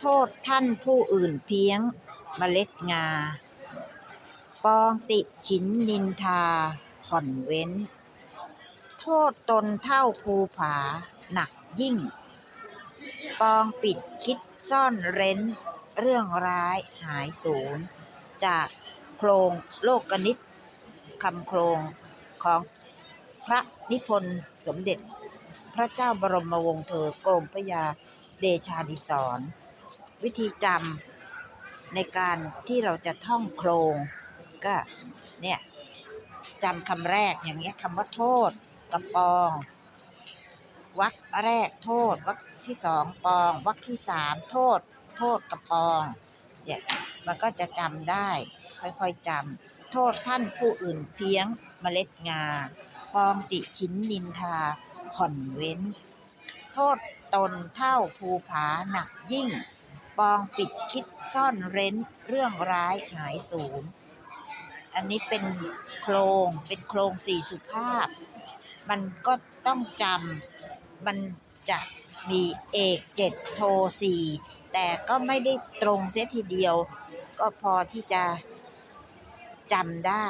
โทษท่านผู้อื่นเพียงเมล็ดงา ปองติฉินนินทาผ่อนเว้น โทษตนเท่าภูผาหนักยิ่ง ปองปิดคิดซ่อนเร้น เรื่องร้ายหายสูญจากโครงโลกนิตคำโครงของพระนิพนธ์สมเด็จ พระเจ้าบรมวงศ์เธอกรมพระยาเดชาดิศร วิธีจำในการที่เราจะท่องโครงก็เนี่ยจำคำแรกอย่างเงี้ยคำว่าโทษกับปองวรรคแรกโทษวรรคที่สองปองวรรคที่สามโทษ โทษกับปองเนี่ยมันก็จะจำได้ค่อยๆจำโทษท่านผู้อื่นเพียงเมล็ดงา ปองติชินนินทาผ่อนเว้น โทษตนเท่าภูผาหนักยิ่ง ปองปิดคิดซ่อนเร้นเรื่องร้ายหายสูญอันนี้เป็นโครงเป็นโครงสี่สุภาพ มันก็ต้องจำมันจะมีเอกเจ็ดโทสี่แต่ก็ไม่ได้ตรงเสียทีเดียว ก็พอที่จะจำได้